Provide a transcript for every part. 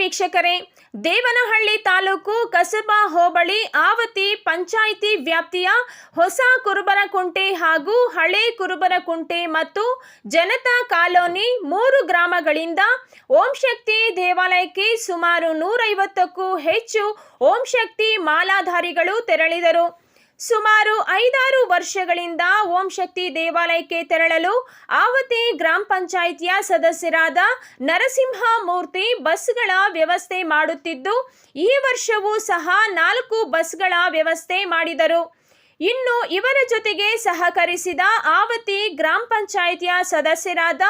ವೀಕ್ಷಕರೇ, ದೇವನಹಳ್ಳಿ ತಾಲೂಕು ಕಸಬಾ ಹೋಬಳಿ ಆವತಿ ಪಂಚಾಯಿತಿ ವ್ಯಾಪ್ತಿಯ ಹೊಸ ಕುರುಬರಕುಂಟೆ ಹಾಗೂ ಹಳೆ ಕುರುಬರಕುಂಟೆ ಮತ್ತು ಜನತಾ ಕಾಲೋನಿ ಮೂರು ಗ್ರಾಮಗಳಿಂದ ಓಂ ಶಕ್ತಿ ದೇವಾಲಯಕ್ಕೆ ಸುಮಾರು ನೂರೈವತ್ತಕ್ಕೂ ಹೆಚ್ಚು ಓಂ ಶಕ್ತಿ ಮಾಲಾಧಾರಿಗಳು ತೆರಳಿದರು. ಸುಮಾರು ಐದಾರು ವರ್ಷಗಳಿಂದ ಓಂ ಶಕ್ತಿ ದೇವಾಲಯಕ್ಕೆ ತೆರಳಲು ಆವತಿ ಗ್ರಾಮ ಪಂಚಾಯಿತಿಯ ಸದಸ್ಯರಾದ ನರಸಿಂಹ ಮೂರ್ತಿ ಬಸ್ಗಳ ವ್ಯವಸ್ಥೆ ಮಾಡುತ್ತಿದ್ದು, ಈ ವರ್ಷವೂ ಸಹ ನಾಲ್ಕು ಬಸ್ಗಳ ವ್ಯವಸ್ಥೆ ಮಾಡಿದರು. ಇನ್ನು ಇವರ ಜೊತೆಗೆ ಸಹಕರಿಸಿದ ಆವತಿ ಗ್ರಾಮ ಪಂಚಾಯಿತಿಯ ಸದಸ್ಯರಾದ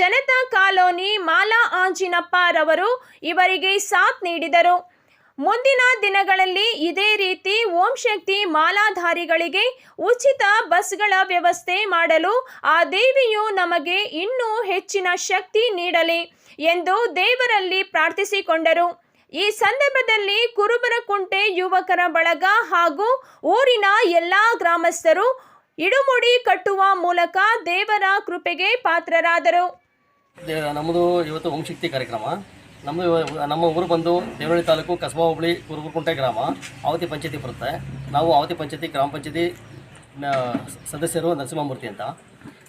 ಜನತಾ ಕಾಲೋನಿ ಮಾಲಾ ಆಂಜಿನಪ್ಪ ರವರು ಇವರಿಗೆ ಸಾಥ್ ನೀಡಿದರು. ಮುಂದಿನ ದಿನಗಳಲ್ಲಿ ಇದೇ ರೀತಿ ಓಂ ಶಕ್ತಿ ಮಾಲಾಧಾರಿಗಳಿಗೆ ಉಚಿತ ಬಸ್ಗಳ ವ್ಯವಸ್ಥೆ ಮಾಡಲು ಆ ದೇವಿಯು ನಮಗೆ ಇನ್ನೂ ಹೆಚ್ಚಿನ ಶಕ್ತಿ ನೀಡಲಿ ಎಂದು ದೇವರಲ್ಲಿ ಪ್ರಾರ್ಥಿಸಿಕೊಂಡರು. ಈ ಸಂದರ್ಭದಲ್ಲಿ ಕುರುಬರಕುಂಟೆ ಯುವಕರ ಬಳಗ ಹಾಗೂ ಊರಿನ ಎಲ್ಲ ಗ್ರಾಮಸ್ಥರು ಇಡುಮುಡಿ ಕಟ್ಟುವ ಮೂಲಕ ದೇವರ ಕೃಪೆಗೆ ಪಾತ್ರರಾದರು. ನಮ್ಮದು ಇವತ್ತು ಓಂಶಕ್ತಿ ಕಾರ್ಯಕ್ರಮ. ನಮ್ಮದು ಇವ- ನಮ್ಮ ಊರು ಬಂದು ದೇವನಹಳ್ಳಿ ತಾಲೂಕು ಕಸಬಾ ಹೋಬಳಿ ಕುರುಗುರುಕುಂಟೆ ಗ್ರಾಮ, ಆವತಿ ಪಂಚಾಯತಿ ಬರುತ್ತೆ. ನಾವು ಆವತಿ ಪಂಚಾಯತಿ, ಗ್ರಾಮ ಪಂಚಾಯತಿ ಸದಸ್ಯರು ನರಸಿಂಹಮೂರ್ತಿ ಅಂತ.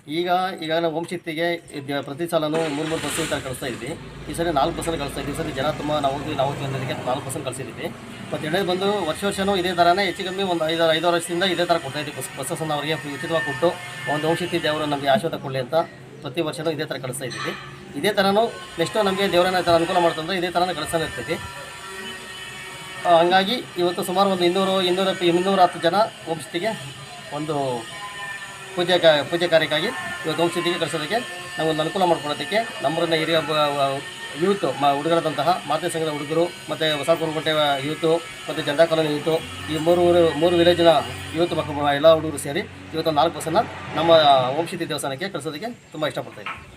ಈಗ ಈಗ ನಾವು ಹೋಮ್ಶಕ್ತಿಗೆ ಪ್ರತಿ ಸಲನೂ ಮೂರು ಮೂರು ಬಸ್ಸು ಥರ ಕಳಿಸ್ತಾ ಇದ್ವಿ. ಈ ಸರಿ ನಾಲ್ಕು ಬಸ್ಸಲ್ಲಿ ಕಳಿಸ್ತಾ ಇದ್ವಿ. ಈ ಸರಿ ಜನ ತುಂಬ ನಾವು ನಾವು ಬಂದದಕ್ಕೆ ನಾಲ್ಕು ಬಸ್ಸನ್ನು ಕಳಿಸಿದ್ವಿ. ಮತ್ತು ಎರಡನೇ ಬಂದು ವರ್ಷ ವರ್ಷವೂ ಇದೇ ಥರನೇ ಹೆಚ್ಚು ಕಮ್ಮಿ ಒಂದು ಐದು, ಐದಾರು ವರ್ಷದಿಂದ ಇದೇ ಥರ ಕೊಡ್ತಾ ಇದ್ವಿ. ಬಸ್ ಬಸ್ಸನ್ನು ಅವರಿಗೆ ಉಚಿತವಾಗಿ ಕೊಟ್ಟು ಒಂದು ಹೋಮ್ಶಕ್ತಿ ದೇವರು ನಮಗೆ ಆಶೀರ್ವಾದ ಕೊಡಲಿ ಅಂತ ಪ್ರತಿ ವರ್ಷವೂ ಇದೇ ಥರ ಕಳಿಸ್ತಾ ಇದ್ದೀವಿ. ಇದೇ ಥರನೂ ನೆಕ್ಸ್ಟು ನಮಗೆ ದೇವರನ್ನ ಥರ ಅನುಕೂಲ ಮಾಡ್ತಂದ್ರೆ ಇದೇ ಥರನೂ ಕಳಿಸೋದು ಇರ್ತೈತಿ ಹಂಗಾಗಿ ಇವತ್ತು ಸುಮಾರು ಒಂದು ಇನ್ನೂರು, ಇನ್ನೂರ ಇನ್ನೂರ ಹತ್ತು ಜನ ವಂಶತಿಗೆ ಒಂದು ಪೂಜೆ ಕ, ಪೂಜೆ ಕಾರ್ಯಕ್ಕಾಗಿ ಇವತ್ತು ವಂಶತಿಗೆ ಕಳಿಸೋದಕ್ಕೆ ನಾವು ಒಂದು ಅನುಕೂಲ ಮಾಡ್ಕೊಳ್ಳೋದಕ್ಕೆ ನಮ್ಮೂರಿನ ಹಿರಿಯ ಯೂತ್, ಮ, ಹುಡುಗರಾದಂತಹ ಮಾತೆ ಸಂಘದ ಹುಡುಗರು ಮತ್ತು ಹೊಸ ಕುರುಕೋಟೆ ಯೂತು ಮತ್ತು ಜನತಾ ಕಾಲೋನಿ ಯೂತು ಈ ಮೂರು ಊರು, ಮೂರು ವಿಲೇಜಿನ ಯೂತ್ ಮಕ್ಕಳು, ಎಲ್ಲ ಹುಡುಗರು ಸೇರಿ ಇವತ್ತು ನಾಲ್ಕು ಬಸ್ಸನ್ನು ನಮ್ಮ ವಂಶತಿ ದೇವಸ್ಥಾನಕ್ಕೆ ಕಳಿಸೋದಕ್ಕೆ ತುಂಬ ಇಷ್ಟಪಡ್ತಾ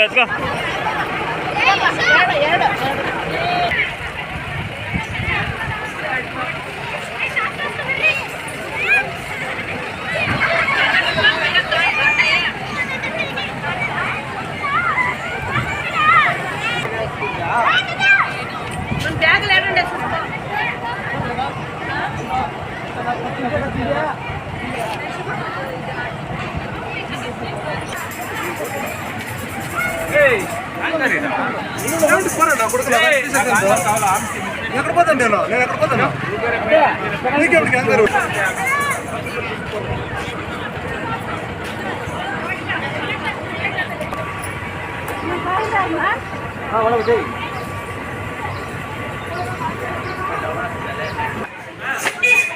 jetzt, go. ఎక్కడ పోతాను నేను నేను ఎక్కడ పోతాను నీకెవరికి అందరూ వణకు Yeah.